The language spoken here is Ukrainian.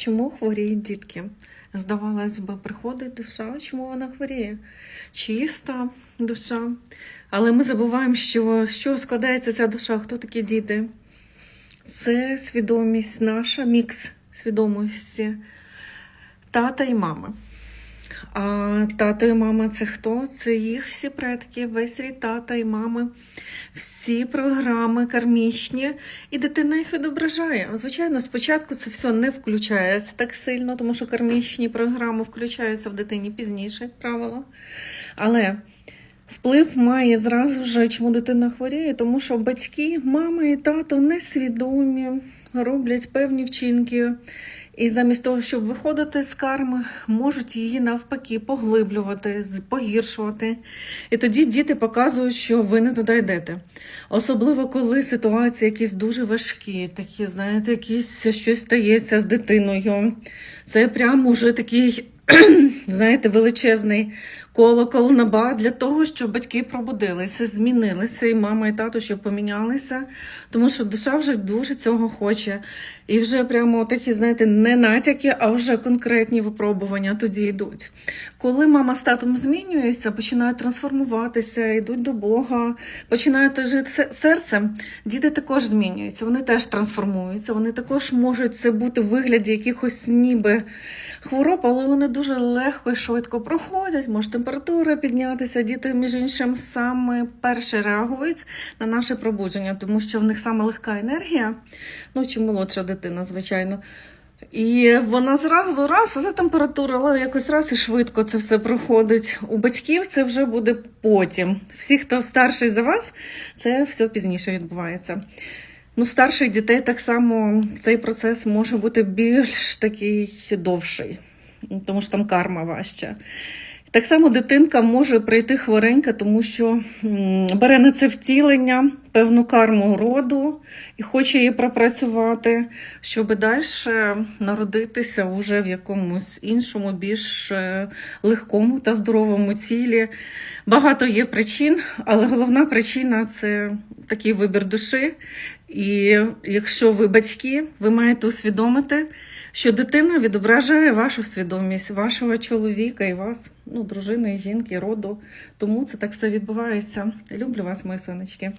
Чому хворіють дітки? Здавалось би, приходить душа, чому вона хворіє? Чиста душа. Але ми забуваємо, що з чого складається ця душа, хто такі діти? Це свідомість наша, мікс свідомості тата і мами. А тато і мама це хто? Це їх всі предки, весь рід тата і мами, всі програми кармічні, і дитина їх відображає. Звичайно, спочатку це все не включається так сильно, тому що кармічні програми включаються в дитині пізніше, як правило. Але вплив має зразу ж, чому дитина хворіє, тому що батьки, мама і тато несвідомі, роблять певні вчинки. І замість того, щоб виходити з карми, можуть її навпаки поглиблювати, погіршувати. І тоді діти показують, що ви не туди йдете. Особливо, коли ситуації якісь дуже важкі, такі, знаєте, якісь щось стається з дитиною. Це прямо уже такий, знаєте, величезний колокол на ба для того, щоб батьки пробудилися, змінилися, і мама, і тато, щоб помінялися, тому що душа вже дуже цього хоче. І вже прямо такі, знаєте, не натяки, а вже конкретні випробування тоді йдуть. Коли мама з татом змінюється, починають трансформуватися, йдуть до Бога, починають жити серцем, діти також змінюються, вони теж трансформуються, вони також можуть це бути в вигляді якихось ніби хвороб, але вони дуже легко і швидко проходять, може температура піднятися. Діти, між іншим, саме перше реагують на наше пробудження, тому що в них саме легка енергія, ну чи молодша дитина, звичайно. І вона зразу раз за температуру, але якось раз і швидко це все проходить. У батьків це вже буде потім. Всі, хто старший за вас, це все пізніше відбувається. Ну, в старших дітей так само цей процес може бути більш такий довший, тому що там карма важча. Так само дитинка може прийти хворенька, тому що бере на це втілення, певну карму роду і хоче її пропрацювати, щоб далі народитися уже в якомусь іншому, більш е, легкому та здоровому тілі. Багато є причин, але головна причина це такий вибір душі. І якщо ви батьки, ви маєте усвідомити, що дитина відображає вашу свідомість, вашого чоловіка і вас, ну, дружини, жінки, роду. Тому це так все відбувається. Люблю вас, мої сонечки.